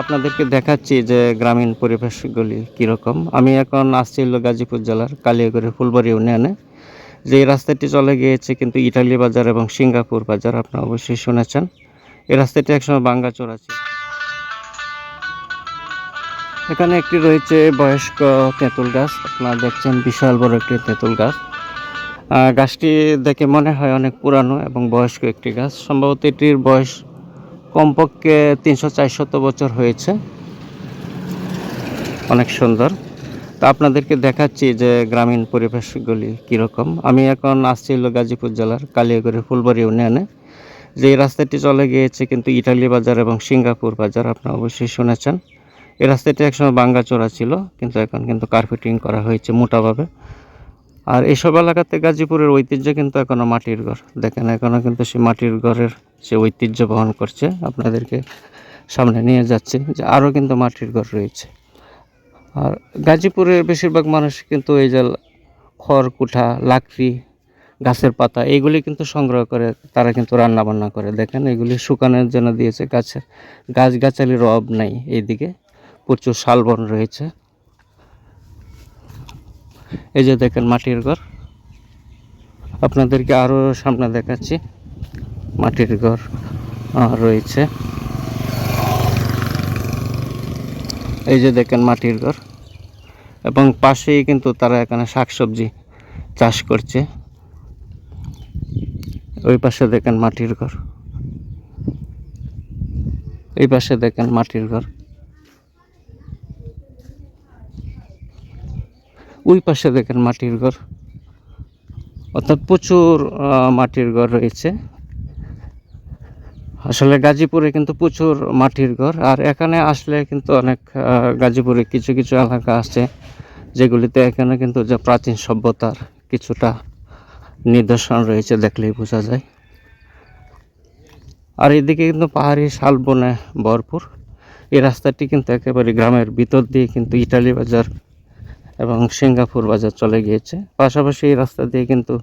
আপনাদেরকে দেখাচ্ছি যে গ্রামীণ পরিবেশগুলি কীরকম। আমি এখন আসছি হলো গাজীপুর জেলার কালিয়াগড়ে ফুলবাড়ি ইউনিয়নে। যে রাস্তাটি চলে গিয়েছে কিন্তু ইটালি বাজার এবং সিঙ্গাপুর বাজার, আপনারা অবশ্যই শুনেছেন। এই রাস্তাটি একসময় বাঙ্গাচোরা ছিল। এখানে একটি রয়েছে বয়স্ক তেঁতুল গাছ। আপনারা দেখছেন বিশাল বড় একটি তেঁতুল গাছ। গাছটি দেখে মনে হয় অনেক পুরানো এবং বয়স্ক একটি গাছ। সম্ভবত এটির বয়স কমপক্ষে তিনশো চারশত বছর হয়েছে। অনেক সুন্দর। তা আপনাদেরকে দেখাচ্ছি যে গ্রামীণ পরিবেশগুলি কীরকম। আমি এখন আসছি হলো গাজীপুর জেলার কালিয়াগড়ে ফুলবাড়ি ইউনিয়নে। যে এই রাস্তাটি চলে গিয়েছে কিন্তু ইটালি বাজার এবং সিঙ্গাপুর বাজার আপনারা অবশ্যই শুনেছেন। এই রাস্তাটি একসময় বাঙ্গাচোরা ছিল, কিন্তু এখন কিন্তু কার্পেটিং করা হয়েছে মোটাভাবে। আর এইসব এলাকাতে গাজীপুরের ঐতিহ্য কিন্তু এখনও মাটির ঘর। দেখেন এখনও কিন্তু সেই মাটির ঘরের সে ঐতিহ্য বহন করছে। আপনাদেরকে সামনে নিয়ে যাচ্ছে যে আরও কিন্তু মাটির ঘর রয়েছে। আর গাজীপুরের বেশিরভাগ মানুষ কিন্তু এই যে খড়, কুঠা, লাকড়ি, গাছের পাতা এইগুলি কিন্তু সংগ্রহ করে, তারা কিন্তু রান্না বান্না করে। দেখেন, এগুলি শুকানোর জন্য দিয়েছে গাছের গাছগাছালির অভাব নাই। এইদিকে প্রচুর শালবন রয়েছে। এই যে দেখেন মাটির ঘর। আপনাদেরকে আরও সামনে দেখাচ্ছি। মাটির ঘর রয়েছে। এই যে দেখেন মাটির ঘর। এবং পাশেই কিন্তু তারা এখানে শাকসবজি চাষ করছে। ওই পাশে দেখেন মাটির ঘর। এই পাশে দেখেন মাটির ঘর। ওই পাশে দেখেন মাটির ঘর। অর্থাৎ প্রচুর মাটির ঘর রয়েছে। আসলে গাজীপুরে কিন্তু প্রচুর মাটির ঘর, আর এখানে আসলে কিন্তু অনেক গাজীপুরে কিছু কিছু এলাকা আছে যেগুলিতে এখানে কিন্তু যে প্রাচীন সভ্যতার কিছুটা নিদর্শন রয়েছে দেখলেই বোঝা যায়। আর এদিকে কিন্তু পাহাড়ি শালবনে ভরপুর। এই রাস্তাটি কিন্তু একেবারে গ্রামের ভিতর দিয়ে কিন্তু ইটালি বাজার এবং সিঙ্গাপুর বাজার চলে গিয়েছে। পাশাপাশি এই রাস্তা দিয়ে কিন্তু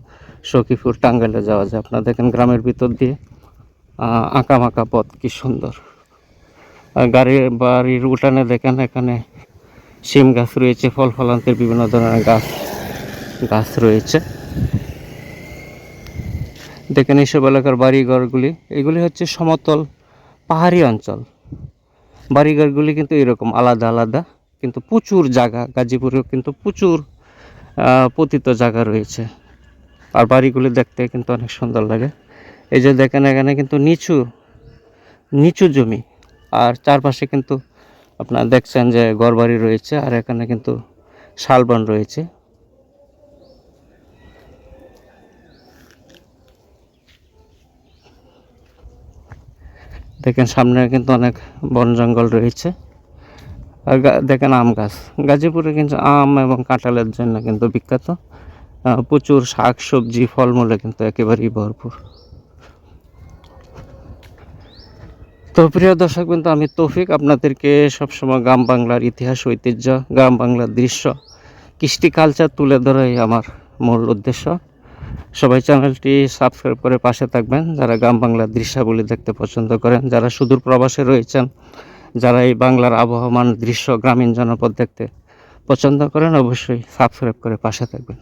সখীপুর টাঙ্গাইলে যাওয়া যায়। আপনারা দেখেন গ্রামের ভিতর দিয়ে আঁকা মাঁকা পথ, কি সুন্দর। গাড়ি, বাড়ির উঠানে দেখেন এখানে শিম গাছ রয়েছে, ফল ফলান্তের বিভিন্ন ধরনের গাছ গাছ রয়েছে। দেখেন এইসব এলাকার বাড়িঘরগুলি, এগুলি হচ্ছে সমতল পাহাড়ি অঞ্চল। বাড়িঘরগুলি কিন্তু এরকম আলাদা আলাদা। কিন্তু প্রচুর জায়গা, গাজীপুরেও কিন্তু প্রচুর পতিত জায়গা রয়েছে। আর বাড়িগুলি দেখতে কিন্তু অনেক সুন্দর লাগে। এই যে দেখেন এখানে কিন্তু নিচু নিচু জমি। আর চারপাশে কিন্তু আপনারা দেখছেন যে ঘরবাড়ি রয়েছে আর এখানে কিন্তু শালবন রয়েছে। দেখেন সামনে কিন্তু অনেক বন জঙ্গল রয়েছে। আর দেখেন আম গাছ। গাজীপুরে কিন্তু আম এবং কাঁঠালের জন্য কিন্তু বিখ্যাত। প্রচুর শাক সবজি, ফলমূলে কিন্তু একেবারেই ভরপুর। তো প্রিয় দর্শক কিন্তু আমি তৌফিক আপনাদেরকে সবসময় গ্রাম বাংলার ইতিহাস, ঐতিহ্য, গ্রাম বাংলার দৃশ্য, কৃষ্টি কালচার তুলে ধরাই আমার মূল উদ্দেশ্য। সবাই চ্যানেলটি সাবস্ক্রাইব করে পাশে থাকবেন। যারা গ্রাম বাংলার দৃশ্যাবলী দেখতে পছন্দ করেন, যারা সুদূর প্রবাসে রয়েছেন যারা এই বাংলার আবহমান দৃশ্য গ্রামীণ জনপদ দেখতে পছন্দ করেন, অবশ্যই সাবস্ক্রাইব করে পাশে থাকবেন।